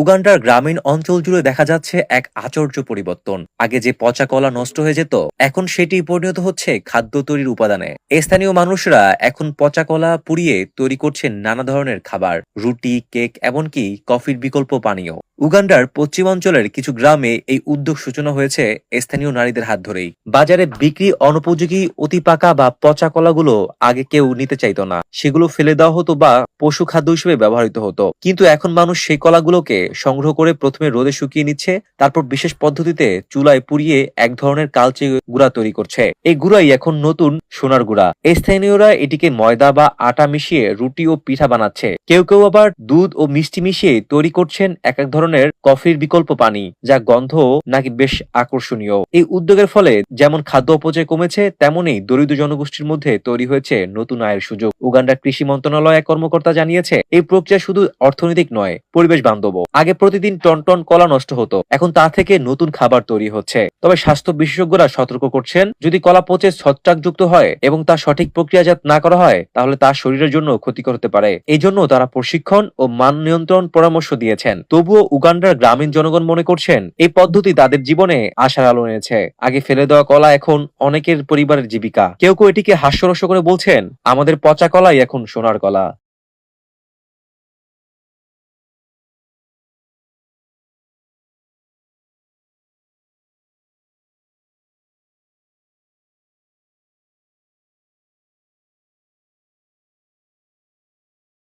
উগান্ডার গ্রামীণ অঞ্চল জুড়ে দেখা যাচ্ছে এক আচর্য পরিবর্তন। আগে যে পচা কলা নষ্ট হয়ে যেত, এখন সেটি পরিণত হচ্ছে খাদ্য তৈরির উপাদানে। স্থানীয় মানুষরা এখন পচা কলা পুড়িয়ে তৈরি করছেন নানা ধরনের খাবার, রুটি, কেক, এমনকি কফির বিকল্প পানীয়। উগান্ডার পশ্চিমাঞ্চলের কিছু গ্রামে এই উদ্যোগ সূচনা হয়েছে স্থানীয় নারীদের হাত ধরেই। বাজারে বিক্রি, অনুপযোগী, অতি পাকা বা পচা কলাগুলো আগে কেউ নিতে চাইতো না। সেগুলো ফেলে দেওয়া হতো বা পশু খাদ্য হিসেবে ব্যবহৃত হতো। কিন্তু এখন মানুষ সেই কলাগুলোকে সংগ্রহ করে প্রথমে রোদে শুকিয়ে নিচ্ছে, তারপর বিশেষ পদ্ধতিতে চুলায় পুড়িয়ে এক ধরনের কালচে গুঁড়া তৈরি করছে। এই গুঁড়াই এখন নতুন সোনার গুঁড়া। স্থানীয়রা এটিকে ময়দা বা আটা মিশিয়ে রুটি ও পিঠা বানাচ্ছে। কেউ কেউ আবার দুধ ও মিষ্টি মিশিয়ে তৈরি করছেন এক এক ধরনের কফির বিকল্প পানি, যা গন্ধ নাকি বেশ আকর্ষণীয়। এই উদ্যোগের ফলে যেমন খাদ্য অপচয় কমেছে তেমনি দরিদ্র জনগোষ্ঠীর মধ্যে তৈরি হয়েছে নতুন আয়ের সুযোগ। উগান্ডার কৃষি মন্ত্রণালয় এক কর্মকর্তা জানিয়েছে, এই প্রক্রিয়া শুধু অর্থনৈতিক নয়, পরিবেশ বান্ধব আগে প্রতিদিন টন টন কলা নষ্ট হতো, এখন তা থেকে নতুন খাবার তৈরি হচ্ছে। তবে স্বাস্থ্য বিশেষজ্ঞরা সতর্ক করছেন, যদি কলা পচে ছত্রাকযুক্ত হয় এবং তা সঠিক প্রক্রিয়াজাত না করা হয়, তাহলে তা শরীরের জন্য ক্ষতিকর হতে পারে। এই জন্য তারা প্রশিক্ষণ ও মান নিয়ন্ত্রণ পরামর্শ দিয়েছেন। তবুও উগান্ডার গ্রামীণ জনগণ মনে করছেন, এই পদ্ধতি তাদের জীবনে আশার আলো এনেছে। আগে ফেলে দেওয়া কলা এখন অনেকের পরিবারের জীবিকা। কেউ কেউ এটিকে হাস্যরস করে বলছেন, আমাদের পচা কলাই এখন সোনার কলা।